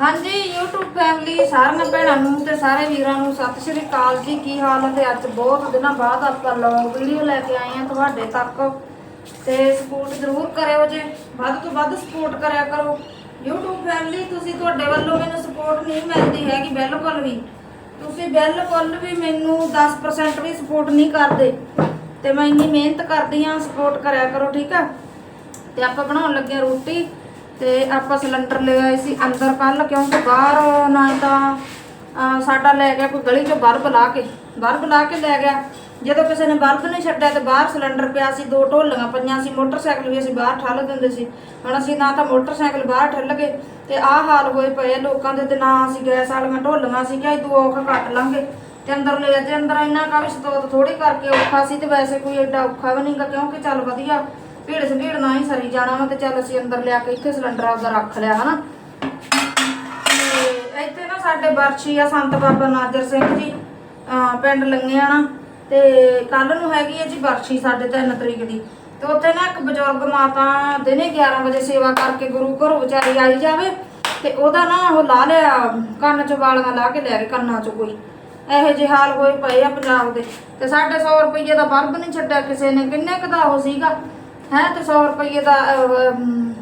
ਹਾਂਜੀ, YouTube family ਸਾਰੀਆਂ ਭੈਣਾਂ ਨੂੰ ਤੇ ਸਾਰੇ ਵੀਰਾਂ ਨੂੰ ਸਤਿ ਸ਼੍ਰੀ ਅਕਾਲ ਜੀ। ਕੀ ਹਾਲ ਹੈ ਤੇ ਅੱਜ ਬਹੁਤ ਦਿਨਾਂ ਬਾਅਦ ਆਪਾਂ ਲੌਂਗ ਵੀਡੀਓ ਲੈ ਕੇ ਆਏ ਆ ਤੁਹਾਡੇ ਤੱਕ। ਤੇ ਸਪੋਰਟ ਜ਼ਰੂਰ ਕਰਿਓ ਜੇ, ਵੱਧ ਤੋਂ ਵੱਧ ਸਪੋਰਟ ਕਰਿਆ ਕਰੋ। YouTube ਫੈਮਿਲੀ ਤੁਸੀਂ ਤੁਹਾਡੇ ਵੱਲੋਂ ਮੈਨੂੰ ਸਪੋਰਟ ਨਹੀਂ ਮਿਲਦੀ ਹੈਗੀ, ਬਿਲਕੁਲ ਵੀ। ਤੁਸੀਂ ਬਿਲਕੁਲ ਵੀ ਮੈਨੂੰ 10% ਵੀ ਸਪੋਰਟ ਨਹੀਂ ਕਰਦੇ। ਤੇ ਮੈਂ ਇੰਨੀ ਮਿਹਨਤ ਕਰਦੀ ਆ ਸਪੋਰਟ ਕਰਿਆ ਕਰੋ, ਠੀਕ ਆ? ਤੇ ਆਪਾਂ ਬਣਾਉਣ ਲੱਗੇ ਹਾਂ ਰੋਟੀ। ਤੇ ਆਪਾਂ ਸਿਲੰਡਰ ਲੈ ਆਏ ਸੀ, ਅੰਦਰ ਕੱਲ ਕਿਉਂਕਿ ਬਾਹਰ ਨਾ ਤਾਂ ਸਾਡਾ ਲੈ ਗਿਆ ਕੋਈ ਗਲੀ ਚੋਂ ਬਰਬ ਲਾ ਕੇ। ਬਰਬ ਲਾ ਕੇ ਲੈ ਗਿਆ। ਜਦੋਂ ਕਿਸੇ ਨੇ ਬਲਬ ਨਹੀਂ ਛੱਡਿਆ ਤੇ ਬਾਹਰ ਸਿਲੰਡਰ ਪਿਆ ਸੀ, ਦੋ ਢੋਲੀਆਂ ਪਈਆਂ ਸੀ, ਮੋਟਰਸਾਈਕਲ ਵੀ ਅਸੀਂ ਬਾਹਰ ਠੱਲ ਦਿੰਦੇ ਸੀ। ਹੁਣ ਅਸੀਂ ਨਾ ਤਾਂ ਮੋਟਰਸਾਈਕਲ ਬਾਹਰ ਠੱਲ ਗਏ ਤੇ ਆਹ ਹਾਲ ਹੋਏ ਪਏ ਲੋਕਾਂ ਦੇ ਤੇ ਨਾ ਅਸੀਂ ਗੈਸ ਵਾਲੀਆਂ ਢੋਲੀਆਂ ਸੀ ਕਿ ਦੋ ਔਖ ਕੱਟ ਲਾਂਗੇ। ਤੇ ਅੰਦਰ ਲੈ ਤੇ ਅੰਦਰ ਇੰਨਾ ਕਾ ਵੀ ਸਤੋਤ ਥੋੜੀ ਕਰਕੇ ਔਖਾ ਸੀ ਤੇ ਵੈਸੇ ਕੋਈ ਐਡਾ ਔਖਾ ਵੀ ਨਹੀਂਗਾ ਕਿਉਂਕਿ ਚੱਲ ਵਧੀਆ। ਭੀੜ ਸੰਭੀੜ ਨਾ ਹੀ ਸਰੀ ਜਾਣਾ ਵਾ ਤੇ ਚੱਲ ਅਸੀਂ ਅੰਦਰ ਲਿਆ ਕੇ ਇੱਥੇ ਸਿਲੰਡਰ ਆਪਦਾ ਰੱਖ ਲਿਆ, ਹਨਾ? ਤੇ ਇੱਥੇ ਨਾ ਸਾਡੇ ਬਰਛੀ ਆ ਸੰਤ ਬਾਬਾ ਨਾਜਰ ਸਿੰਘ ਜੀ, ਅਹ ਪਿੰਡ ਲੰਗਿਆਣਾ, ਤੇ ਕੱਲ ਨੂੰ ਹੈਗੀ ਹੈ ਜੀ ਬਰਛੀ ਸਾਡੇ 3 ਤਰੀਕ ਦੀ। ਤੇ ਉੱਥੇ ਨਾ ਇੱਕ ਬਜ਼ੁਰਗ ਮਾਤਾ ਦਿਨੇ 11 ਵਜੇ ਸੇਵਾ ਕਰਕੇ ਗੁਰੂ ਘਰੋਂ ਵਿਚਾਰੀ ਆਈ ਜਾਵੇ, ਤੇ ਉਹਦਾ ਨਾ ਉਹ ਲਾ ਲਿਆ, ਕੰਨ ਚ ਵਾਲੀਆਂ ਲਾ ਕੇ ਲੈ ਕੇ ਕੰਨਾਂ ਚ ਕੋਈ। ਇਹੋ ਜਿਹੇ ਹਾਲ ਹੋਏ ਪਏ ਆ ਪੰਜਾਬ ਦੇ। ਤੇ ਸਾਡੇ 100 ਰੁਪਏ ਦਾ ਬਲਬ ਨਹੀਂ ਛੱਡਿਆ ਕਿਸੇ ਨੇ, ਕਿੰਨੇ ਕੁ ਦਾ ਉਹ ਸੀਗਾ? ਹੈ, ਤੇ 100 ਰੁਪਏ ਦਾ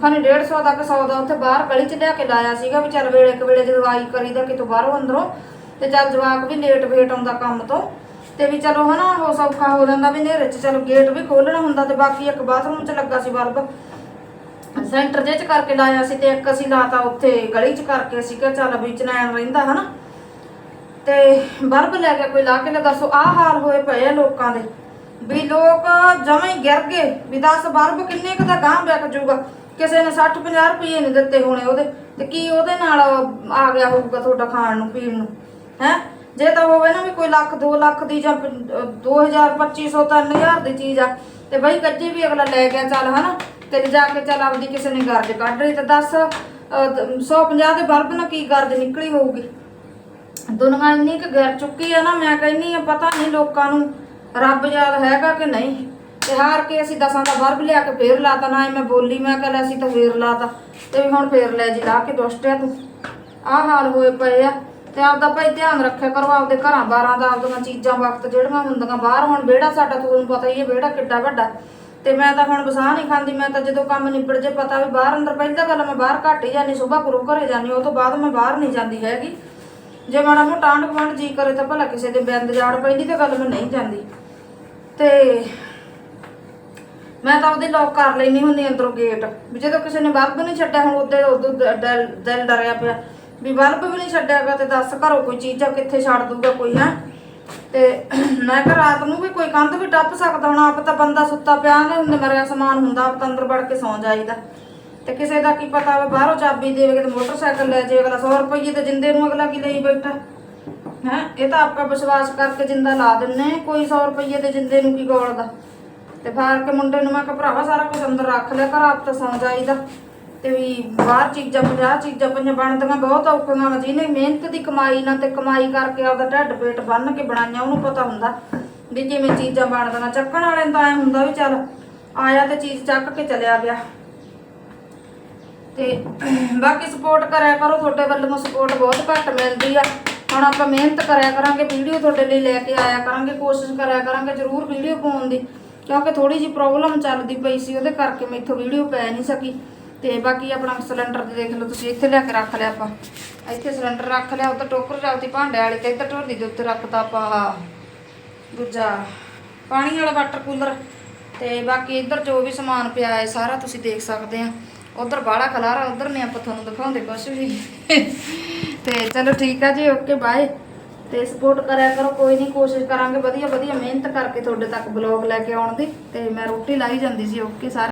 ਖਾਨੇ 150 ਦਾ 100 ਦਾ ਉੱਥੇ ਬਾਹਰ ਗਲੀ 'ਚ ਲਿਆ ਕੇ ਲਾਇਆ ਸੀਗਾ ਵੀ ਚੱਲ ਵੇਲੇ ਇੱਕ ਵੇਲੇ ਜਦੋਂ ਆਈ ਕਰੀਦਾ ਕਿਤੋਂ ਬਾਹਰੋਂ ਅੰਦਰੋਂ, ਤੇ ਚੱਲ ਜਵਾਕ ਵੀ ਲੇਟ ਵੇਟ ਆਉਂਦਾ ਕੰਮ ਤੋਂ, ਤੇ ਵੀ ਚਲੋ ਹਨਾ, ਉਹ ਸੌਖਾ ਹੋ ਜਾਂਦਾ ਵੀ ਹਨੇਰੇ 'ਚ ਚਲੋ ਗੇਟ ਵੀ ਖੋਲਣਾ ਹੁੰਦਾ ਤੇ ਬਾਕੀ ਇੱਕ ਬਾਥਰੂਮ 'ਚ ਲੱਗਾ ਸੀ ਬਲਬ। ਸੈਂਟਰ ਜੇ 'ਚ ਕਰਕੇ ਲਾਇਆ ਸੀ ਤੇ ਇੱਕ ਅਸੀਂ ਲਾਤਾ ਉੱਥੇ ਗਲੀ 'ਚ ਕਰਕੇ ਸੀਗਾ, ਚੱਲ ਵਿੱਚ ਚਨੈਣ ਰਹਿੰਦਾ ਹਨਾ। ਤੇ ਬਲਬ ਲੈ ਕੇ ਕੋਈ ਲਾ ਕੇ ਲੈ ਦੱਸੋ, ਆਹ ਹਾਲ ਹੋਏ ਪਏ ਆ ਲੋਕਾਂ ਦੇ। ਵੀ ਲੋਕ ਜਮਾਂ ਹੀ ਗਿਰ ਗਏ। ਵੀ ਦੱਸ ਬਰਬ ਕਿੰਨੇ ਕੁ ਦਾ ਗਾਂ ਵਿਕ ਜਾਊਗਾ ਕਿਸੇ ਨੇ 60 50 ਰੁਪਏ ਨਹੀਂ ਦਿੱਤੇ ਹੋਣੇ ਉਹਦੇ। ਤੇ ਕੀ ਉਹਦੇ ਨਾਲ ਆ ਗਿਆ ਹੋਊਗਾ ਤੁਹਾਡਾ ਖਾਣ ਨੂੰ, ਪੀਣ ਨੂੰ? ਹੈ? ਜੇ ਤਾਂ ਹੋਵੇ ਨਾ ਵੀ ਕੋਈ ਲੱਖ 2 ਲੱਖ ਦੀ ਜਾਂ 2000 2500 3000 ਦੀ ਚੀਜ਼ ਆ। ਤੇ ਬਈ ਕੱਜੀ ਵੀ ਅਗਲਾ ਲੈ ਗਿਆ, ਚੱਲ ਹਨਾ। ਤੇ ਜਾ ਕੇ ਚੱਲ ਆਪਦੀ ਕਿਸੇ ਨੇ ਗਰਜ ਕੱਢ ਰਹੀ ਤੇ ਦੱਸ 150 ਦੇ ਬਲਬ ਨਾਲ ਕੀ ਗਰਜ ਨਿਕਲੀ ਹੋਊਗੀ? ਦੁਨੀਆ ਇੰਨੀ ਕੁ ਗਿਰ ਚੁੱਕੀ ਆ ਨਾ, ਮੈਂ ਕਹਿੰਨੀ ਆ, ਪਤਾ ਨਹੀਂ ਲੋਕਾਂ ਨੂੰ ਰੱਬ ਯਾਦ ਹੈਗਾ ਕਿ ਨਹੀਂ? ਤੇ ਹਾਰ ਕੇ ਅਸੀਂ ਦਸਾਂ ਦਾ ਬਰਬ ਲਿਆ ਕੇ ਫੇਰ ਲਾਤਾ, ਨਾ ਹੀ ਮੈਂ ਬੋਲੀ, ਮੈਂ ਕਹਿੰਦਾ ਅਸੀਂ ਤਾਂ ਫੇਰ ਲਾਤਾ। ਤੇ ਵੀ ਹੁਣ ਫੇਰ ਲੈ ਜੀ, ਲਾ ਕੇ ਦੁਸ਼ਟਿਆ ਤੂੰ। ਆਹ ਹਾਲ ਹੋਏ ਪਏ ਆ। ਤੇ ਆਪਦਾ ਭਾਈ ਧਿਆਨ ਰੱਖਿਆ ਕਰੋ, ਆਪਦੇ ਘਰਾਂ ਬਾਰਾਂ ਦਾ, ਆਪਦੀਆਂ ਚੀਜ਼ਾਂ ਵਕਤ ਜਿਹੜੀਆਂ ਹੁੰਦੀਆਂ। ਬਾਹਰ ਹੁਣ ਵਿਹੜਾ ਸਾਡਾ ਤੁਹਾਨੂੰ ਪਤਾ ਹੀ ਹੈ ਵਿਹੜਾ ਕਿੱਡਾ ਵੱਡਾ। ਤੇ ਮੈਂ ਤਾਂ ਹੁਣ ਬਸਾਹ ਨਹੀਂ ਖਾਂਦੀ, ਮੈਂ ਤਾਂ ਜਦੋਂ ਕੰਮ ਨਿਬੜ ਜੇ ਪਤਾ ਵੀ ਬਾਹਰ ਅੰਦਰ ਪਹਿਲਾਂ ਗੱਲ ਮੈਂ ਬਾਹਰ ਘੱਟ ਹੀ ਜਾਂਦੀ, ਸਵੇਰ ਗੁਰੂ ਘਰੇ ਜਾਂਦੀ, ਉਹ ਤੋਂ ਬਾਅਦ ਮੈਂ ਬਾਹਰ ਨਹੀਂ ਜਾਂਦੀ ਹੈਗੀ। ਜੇ ਮਾੜਾ ਮੋਟਾ ਆਂਢ ਗੁਆਂਢ ਜੀ ਕਰੇ ਤਾਂ ਭਲਾ ਕਿਸੇ ਦੇ ਬਿੰਦ ਜਾੜ ਪੈਂਦੀ ਤਾਂ ਗੱਲ ਮੈਂ ਨਹੀਂ ਜਾਂਦੀ। ਤੇ ਮੈਂ ਤਾਂ ਉਹਦੇ ਲੋਕ ਕਰ ਲੈਣੀ ਹੁੰਦੀ ਅੰਦਰੋਂ ਗੇਟ ਵੀ ਜਦੋਂ ਕਿਸੇ ਨੇ ਬਲਬ ਨਹੀਂ ਛੱਡਿਆ, ਹੁਣ ਉਹਦੇ ਉਦੋਂ ਦਿਲ ਡਰਿਆ ਪਿਆ। ਵੀ ਬਲਬ ਵੀ ਨਹੀਂ ਛੱਡਿਆਗਾ ਤੇ ਦੱਸ ਘਰੋਂ ਕੋਈ ਚੀਜ਼ ਆ ਕਿੱਥੇ ਛੱਡ ਦੂਗਾ ਕੋਈ, ਹੈ? ਤੇ ਮੈਂ ਕਿਹਾ ਰਾਤ ਨੂੰ ਵੀ ਕੋਈ ਕੰਧ ਵੀ ਟੱਪ ਸਕਦਾ ਹੁਣ, ਆਪ ਤਾਂ ਬੰਦਾ ਸੁੱਤਾ ਪਿਆ ਨੇ ਹੁੰਦੇ ਮਰਿਆ ਸਮਾਨ ਹੁੰਦਾ, ਆਪ ਤਾਂ ਅੰਦਰ ਵੜ ਕੇ ਸੌਂ ਜਾਈਦਾ। ਤੇ ਕਿਸੇ ਦਾ ਕੀ ਪਤਾ ਵਾ, ਬਾਹਰੋਂ ਚਾਬੀ ਦੇਵੇ ਤੇ ਮੋਟਰਸਾਈਕਲ ਲੈ ਜੇ ਅਗਲਾ 100 ਰੁਪਏ ਤੇ ਜਿੰਦੇ ਨੂੰ ਅਗਲਾ ਕੀ ਲਈ ਬੈਠਾ। ਹੈ? ਇਹ ਤਾਂ ਆਪਾਂ ਵਿਸ਼ਵਾਸ ਕਰਕੇ ਜਿੰਦਾ ਲਾ ਦਿੰਨੇ ਕੋਈ 100 ਰੁਪਏ ਦੇ ਜਿੰਦੇ ਨੂੰ ਕੀ ਗੋਲਦਾ ਤੇ ਫਾਰ ਕੇ ਮੁੰਡੇ ਨੂੰ ਮੈਂ ਕਿਹਾ, ਭਰਾਵਾ, ਸਾਰਾ ਕੁਝ ਅੰਦਰ ਰੱਖ ਲਿਆ ਘਰ ਆਪ ਤਾਂ ਸੌਂ ਜਾਈਦਾ। ਤੇ ਵੀ ਬਾਹਰ ਚੀਜ਼ਾਂ 50 ਚੀਜ਼ਾਂ ਪਈਆਂ, ਬਣਦੀਆਂ ਬਹੁਤ ਔਖੀਆਂ ਵਾ। ਜਿਹਨੇ ਮਿਹਨਤ ਦੀ ਕਮਾਈ ਨਾਲ ਤੇ ਕਮਾਈ ਕਰਕੇ ਆਪਦਾ ਢਿੱਡ ਪੇਟ ਬੰਨ ਕੇ ਬਣਾਈਆਂ, ਉਹਨੂੰ ਪਤਾ ਹੁੰਦਾ ਵੀ ਜਿਵੇਂ ਚੀਜ਼ਾਂ ਬਣਦੀਆਂ ਚੱਕਣ ਵਾਲੇ ਤਾਂ ਐ ਹੁੰਦਾ ਵੀ ਚੱਲ, ਆਇਆ ਤੇ ਚੀਜ਼ ਚੱਕ ਕੇ ਚਲਿਆ ਗਿਆ। ਤੇ ਬਾਕੀ ਸਪੋਰਟ ਕਰਿਆ ਕਰੋ, ਤੁਹਾਡੇ ਵੱਲੋਂ ਸਪੋਰਟ ਬਹੁਤ ਘੱਟ ਮਿਲਦੀ ਆ। ਹੁਣ ਆਪਾਂ ਮਿਹਨਤ ਕਰਿਆ ਕਰਾਂਗੇ, ਵੀਡੀਓ ਤੁਹਾਡੇ ਲਈ ਲੈ ਕੇ ਆਇਆ ਕਰਾਂਗੇ, ਕੋਸ਼ਿਸ਼ ਕਰਿਆ ਕਰਾਂਗੇ, ਜ਼ਰੂਰ ਵੀਡੀਓ ਪਾਉਣ ਦੀ। ਕਿਉਂਕਿ ਥੋੜੀ ਜੀ ਪ੍ਰੋਬਲਮ ਚੱਲਦੀ ਪਈ ਸੀ, ਉਹਦੇ ਕਰਕੇ ਮੈਥੋਂ ਵੀਡੀਓ ਪੈ ਨਹੀਂ ਸਕੀ। ਤੇ ਬਾਕੀ ਆਪਣਾ ਸਿਲੰਡਰ ਤੇ ਦੇਖ ਲਓ, ਤੁਸੀਂ ਇੱਥੇ ਲਿਆ ਕੇ ਰੱਖ ਲਿਆ ਆਪਾਂ। ਇੱਥੇ ਸਿਲੰਡਰ ਰੱਖ ਲਿਆ ਉੱਧਰ ਟੋਕਰ ਰੱਖਦੀ ਭਾਂਡੇ ਵਾਲੀ ਤੇ ਇੱਧਰ ਢੋਲੀ ਦੇ ਉੱਤੇ ਰੱਖਤਾ ਆਪਾਂ ਆਹ। ਦੂਜਾ ਪਾਣੀ ਵਾਲਾ ਵਾਟਰ ਕੂਲਰ। ਤੇ ਬਾਕੀ ਇੱਧਰ ਜੋ ਵੀ ਸਮਾਨ ਪਿਆ ਹੈ, ਸਾਰਾ ਤੁਸੀਂ ਦੇਖ ਸਕਦੇ ਆ। ਉਧਰ ਬਾਹਲਾ ਖਲਾਰਾ, ਉਧਰ ਨੇ ਆਪਾਂ ਤੁਹਾਨੂੰ ਦਿਖਾਉਂਦੇ ਕੁਛ ਵੀ। ਤੇ ਚਲੋ ਠੀਕ ਆ ਜੀ ਓਕੇ ਬਾਏ ਤੇ ਸਪੋਰਟ ਕਰਿਆ ਕਰੋ, ਕੋਈ ਨਹੀਂ ਕੋਸ਼ਿਸ਼ ਕਰਾਂਗੇ ਵਧੀਆ ਵਧੀਆ ਮਿਹਨਤ ਕਰਕੇ ਤੁਹਾਡੇ ਤੱਕ ਬਲੌਗ ਲੈ ਕੇ ਆਉਣ ਦੀ। ਤੇ ਮੈਂ ਰੋਟੀ ਲਾਈ ਜਾਂਦੀ ਸੀ ਓਕੇ ਸਾਰੇ